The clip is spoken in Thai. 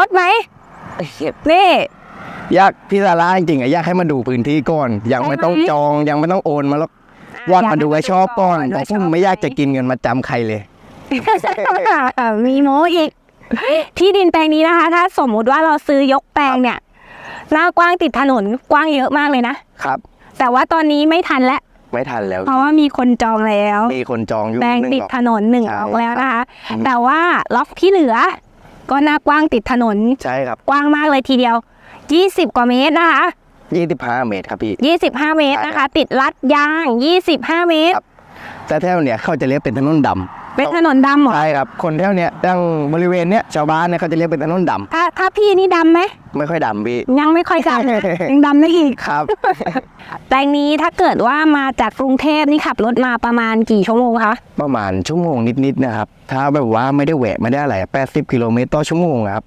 รถไหมนี่อยากพี่ซาร่าจริงๆอะอยากให้มาดูพื้นที่ก่อน ยังไม่ต้องจองยังไม่ต้องโอนมาหรอกวาดมาดูไว้ชอบก่อนเพราะผมไม่อยากจะกินเงินมาจำใครเลย เอ่อมีโมอีก ที่ดินแปลงนี้นะคะ ถ้าสมมุติว่าเราซื้อยกแปลงเนี่ย หน้ากว้างติดถนนกว้างเยอะมากเลยนะ ครับ แต่ว่าตอนนี้ไม่ทันแล้ว ไม่ทันแล้ว เพราะว่ามีคนจองแล้ว มีคนจองอยู่แปลงหนึ่งติดหรอก ถนนหนึ่งใช่ออกแล้วนะคะอืมแต่ว่าล็อกที่เหลือ ก็หน้ากว้างติดถนน ใช่ครับกว้างมากเลยทีเดียว 20 กว่าเมตรนะคะ 25 เมตรครับพี่ 25 เมตรนะคะ ติดลัดยาง 25 เมตรครับแต่แถวเนี้ยเขาจะเรียกเป็นถนนดำ เป็นถนนดำเหรอ ใช่ครับ คนแถวเนี้ยตั้งบริเวณเนี้ยชาวบ้านเนี่ยเขาจะเรียกเป็นถนนดำถ้าถ้าพี่นี่ดำไหม ไม่ค่อยดำพี่ ยังไม่ค่อยดำนะยังดำได้อีก ครับ แปลงนี้ถ้าเกิดว่ามาจากกรุงเทพนี่ขับรถมาประมาณกี่ชั่วโมงคะ ประมาณชั่วโมงนิดๆนะครับ ถ้าแบบว่าไม่ได้แหวะไม่ได้อะไร80กิโลเมตรต่อชั่วโมงครับ